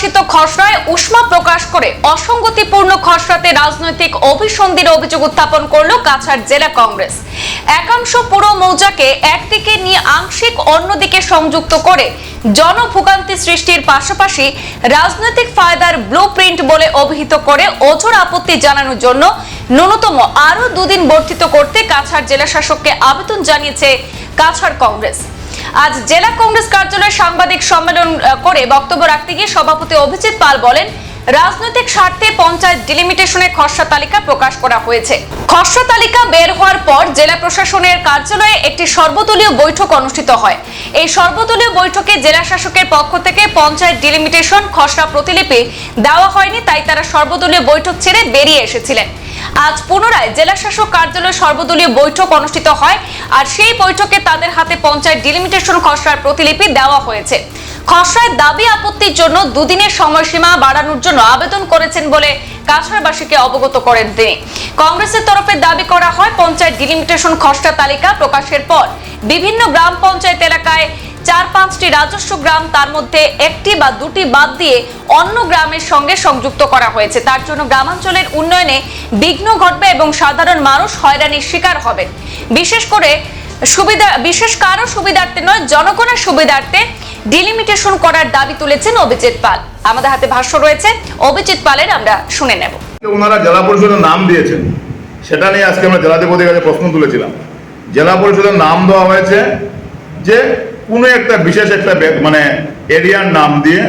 প্রকাশিত খসড়ায় উষ্মা প্রকাশ করে অসঙ্গতিপূর্ণ খসড়াতে রাজনৈতিক অভিসন্ধির অভিযোগ উত্থাপন করল কাছাড় জেলা কংগ্রেস। একাংশ পুরো মৌজাকে একদিকে নিয়ে আংশিক অন্যদিকে সংযুক্ত করে জনভোগান্তি সৃষ্টির পাশাপাশি রাজনৈতিক ফায়দার ব্লু বলে অভিহিত করে ওজোর আপত্তি জানানোর জন্য ন্যূনতম আরও দুদিন বর্ধিত করতে কাছাড় জেলা শাসককে আবেদন জানিয়েছে কাছাড় কংগ্রেস। আজ জেলা কংগ্রেস কার্যালয়ে সাংবাদিক সম্মেলন করে বক্তব্য রাখতে গিয়ে সভাপতি অভিজিৎ পাল বলেন, রাজনৈতিক স্বার্থে পঞ্চায়েত ডিলিমিটেশনের খসড়া তালিকা প্রকাশ করা হয়েছে। খসড়া তালিকা বের হওয়ার পর জেলা প্রশাসনের কার্যালয়ে একটি সর্বদলীয় বৈঠক অনুষ্ঠিত হয়। এই সর্বদলীয় বৈঠকে জেলা শাসকের পক্ষ থেকে পঞ্চায়েত ডিলিমিটেশন খসড়া প্রতিলিপি দেওয়া হয়নি, তাই তারা সর্বদলীয় বৈঠক ছেড়ে বেরিয়ে এসেছিলেন। আজ পুনরায় জেলা শাসক কার্যালয়ে সর্বদলীয় বৈঠক অনুষ্ঠিত হয় আর সেই বৈঠকে তাদের হাতে পঞ্চায়েত ডিলিমিটেশন খসড়ার প্রতিলিপি দেওয়া হয়েছে। খসড়ায় দাবি আপত্তির জন্য দুদিনের সময়সীমা বাড়ানোর জন্য আবেদন করেছেন বলে কাছাড়বাসীকে অবগত করেন তিনি। কংগ্রেসের তরফে দাবি করা হয়, পঞ্চায়েত ডিলিমিটেশন খসড়া তালিকা প্রকাশের পর বিভিন্ন গ্রাম পঞ্চায়েত এলাকায় চার পাঁচটি রাজস্ব গ্রাম তার মধ্যে একটি বা দুটি বাদ দিয়ে অন্য গ্রামের সঙ্গে সংযুক্ত করা হয়েছে। তার জন্য গ্রামাঞ্চলের উন্নয়নে বিঘ্ন ঘটবে এবং সাধারণ মানুষ হয়রানির শিকার হবেন বিশেষ করে সুবিধা, বিশেষ কারও সুবিধার্থে নয়, জনগণের সুবিধার্থে ডিলিমিটেশন করার দাবি তুলেছেন অভিজিৎ পাল। আমাদের হাতে ভাষ্য রয়েছে, অভিজিৎ পালের আমরা শুনে নেব। ওনারা জেলা পরিষদের নাম দিয়েছেন। সেটা নিয়ে আজকে আমরা জেলাধিপতির কাছে প্রশ্ন তুলেছিলাম। জেলা পরিষদের নাম দেওয়া হয়েছে যে কোনো একটা বিশেষ একটা মানে এরিয়ার নাম দিয়ে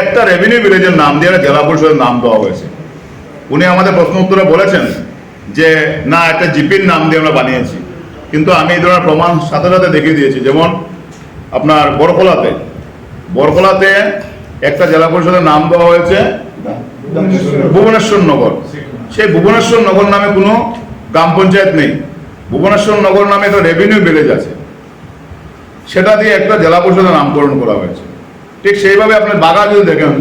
একটা রেভিনিউ ভিলেজের নাম দিয়ে একটা জেলা পরিষদের নাম দেওয়া হয়েছে। উনি আমাদের প্রশ্ন উত্তরে বলেছেন যে, না, একটা জিপির নাম দিয়ে আমরা বানিয়েছি। কিন্তু আমি এই ধরনের প্রমাণ সাথে সাথে দেখিয়ে দিয়েছি। যেমন আপনার বরকলাতে। বরকলাতে একটা জেলা পরিষদের নাম দেওয়া হয়েছে ভুবনেশ্বর নগর। সেই ভুবনেশ্বর নগর নামে কোনো গ্রাম পঞ্চায়েত নেই। ভুবনেশ্বর নগর নামে তো রেভিনিউ ভিলেজ আছে। সেটা দিয়ে একটা জেলা পরিষদের নামকরণ করা হয়েছে। ঠিক সেইভাবে আপনি বাগা যদি দেখেন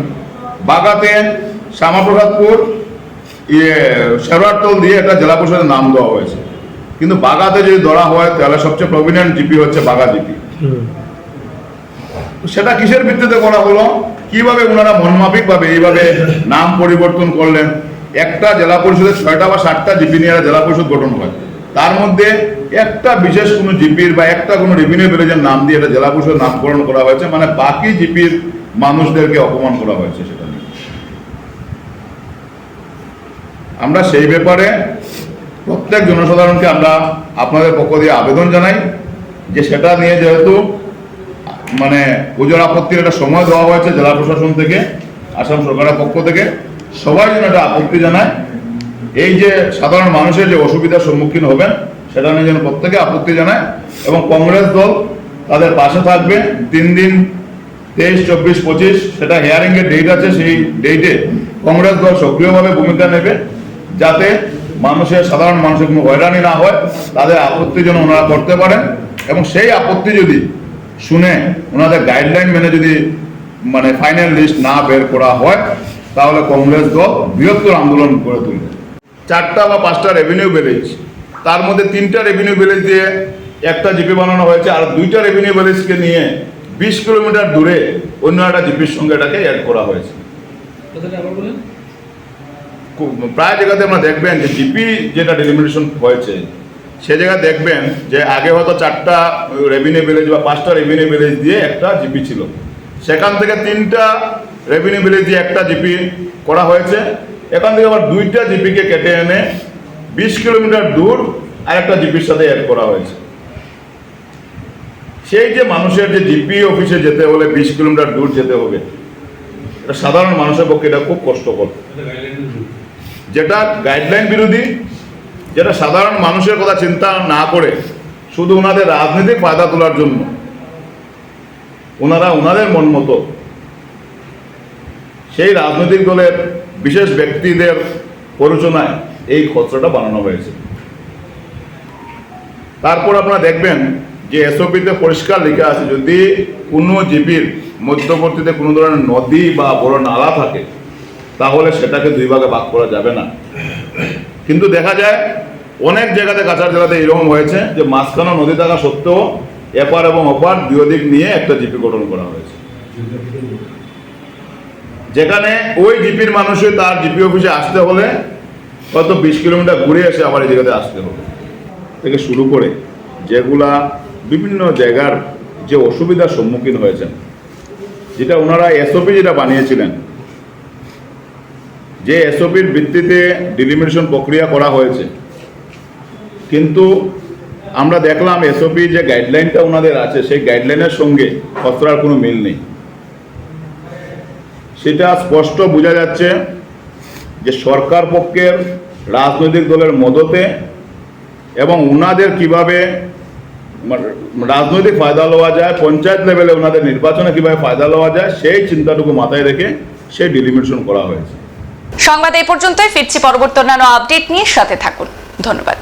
বাগাতে শ্যামাপ্রসাদপুর ইয়ে শেরওয়ারতল দিয়ে একটা জেলা পরিষদের নাম দেওয়া হয়েছে। কিন্তু বাগাতে যদি ধরা হয় তাহলে সবচেয়ে প্রভিনেন্ট জিপি হচ্ছে বাগা জিপি সেটা কিসের ভিত্তিতে করা হলো? কীভাবে ওনারা মনমাফিকভাবে এইভাবে নাম পরিবর্তন করলেন? একটা জেলা পরিষদের ছয়টা বা সাতটা জিপি নিয়ে জেলা পরিষদ গঠন হয়। তার মধ্যে একটা বিশেষ কোনো জিপির বা একটা কোনো রেভিনিউ ভিলেজের নাম দিয়ে একটা জেলা পরিষদ নামকরণ করা হয়েছে মানে বাকি জিপির মানুষদেরকে অপমান করা হয়েছে সেটা নিয়ে। আমরা সেই ব্যাপারে প্রত্যেক জনসাধারণকে আমরা আপনাদের পক্ষ দিয়ে আবেদন জানাই যে সেটা নিয়ে যেহেতু মানে পুজোর আপত্তির একটা সময় দেওয়া হয়েছে জেলা প্রশাসন থেকে, আসাম সরকারের পক্ষ থেকে, সবাই যেন একটা আপত্তি জানায়। এই যে সাধারণ মানুষের যে অসুবিধার সম্মুখীন হবেন, সেটা নিয়ে যেন প্রত্যেকে আপত্তি জানায় এবং কংগ্রেস দল তাদের পাশে থাকবে। তিন দিন, তেইশ, চব্বিশ, পঁচিশ, সেটা হিয়ারিং এর ডেট আছে, সেই ডেটে কংগ্রেস দল সক্রিয়ভাবে ভূমিকা নেবে যাতে মানুষের, সাধারণ মানুষের কোনো হয়রানি না হয়, তাদের আপত্তি যেন ওনারা করতে পারেন এবং সেই আপত্তি যদি শুনে ওনাদের গাইডলাইন মেনে যদি মানে ফাইনাল লিস্ট না বের করা হয়, তাহলে কংগ্রেস দল বৃহত্তর আন্দোলন করে তুলবে। চারটা বা পাঁচটা রেভিনিউ ভিলেজ তার মধ্যে তিনটা রেভিনিউ ভিলেজ দিয়ে একটা জিপি বানানো হয়েছে আর দুইটা রেভিনিউ ভিলেজকে নিয়ে বিশ কিলোমিটার দূরে অন্য একটা জিপির সঙ্গে এটাকে অ্যাড করা হয়েছে। প্রায় জায়গাতে আমরা দেখবেন যে জিপি যেটা ডেলিমিটেশন হয়েছে সে জায়গায় দেখবেন যে আগে হয়তো চারটা রেভিনিউ ভিলেজ বা পাঁচটা রেভিনিউ ভিলেজ দিয়ে একটা জিপি ছিল। সেখান থেকে তিনটা রেভিনিউ ভিলেজ দিয়ে একটা জিপি করা হয়েছে। এখান থেকে আবার দুইটা জিপিকে কেটে এনে বিশ কিলোমিটার দূর আরেকটা জিপির সাথে অ্যাড করা হয়েছে। সেই যে মানুষের যে জিপি অফিসে যেতে হলে বিশ কিলোমিটার দূর যেতে হবে, এটা সাধারণ মানুষের পক্ষে এটা খুব কষ্টকর। যেটা গাইডলাইন বিরোধী, যেটা সাধারণ মানুষের কথা চিন্তা না করে শুধু ওনাদের রাজনৈতিক ফায়দা তোলার জন্য, ওনারা ওনাদের মন মতো সেই রাজনৈতিক দলের বিশেষ ব্যক্তিদের প্ররোচনায় এই খসড়াটা বানানো হয়েছে। তারপর আপনারা দেখবেন যে এসওপিতে পরিষ্কার লেখা আছে, যদি কোনো জীবীর মধ্যবর্তীতে কোনো ধরনের নদী বা বড় নালা থাকে, তাহলে সেটাকে দুই ভাগে ভাগ করা যাবে না। কিন্তু দেখা যায় অনেক জায়গাতে কাছাড় জেলাতে এরকম হয়েছে যে মাঝখানে নদী থাকা সত্ত্বেও এপার এবং ওপার দুই দিক নিয়ে একটা জিপি গঠন করা হয়েছে। যেখানে ওই জিপির মানুষে তার জিপি অফিসে আসতে হলে হয়তো বিশ কিলোমিটার ঘুরে এসে আবার এই জায়গাতে আসতে হবে। থেকে শুরু করে যেগুলা বিভিন্ন জায়গার যে অসুবিধার সম্মুখীন হয়েছেন, যেটা ওনারা এসওপি যেটা বানিয়েছিলেন, যে এসওপির ভিত্তিতে ডিলিমিটেশন প্রক্রিয়া করা হয়েছে। কিন্তু আমরা দেখলাম এসওপি যে গাইডলাইনটা ওনাদের আছে, সেই গাইডলাইনের সঙ্গে খসড়ার কোনো মিল নেই। সেটা স্পষ্ট বোঝা যাচ্ছে যে সরকার পক্ষের রাজনৈতিক দলের মদতে এবং ওনাদের কীভাবে মানে রাজনৈতিক ফায়দা লওয়া যায়, পঞ্চায়েত লেভেলে ওনাদের নির্বাচনে কীভাবে ফায়দা লওয়া যায়, সেই চিন্তাটুকু মাথায় রেখে সেই ডিলিমিটেশন করা হয়েছে। সংবাদ এই পর্যন্তই, ফিরছি পরবর্তী অন্যান্য আপডেট নিয়ে, সাথে থাকুন। ধন্যবাদ।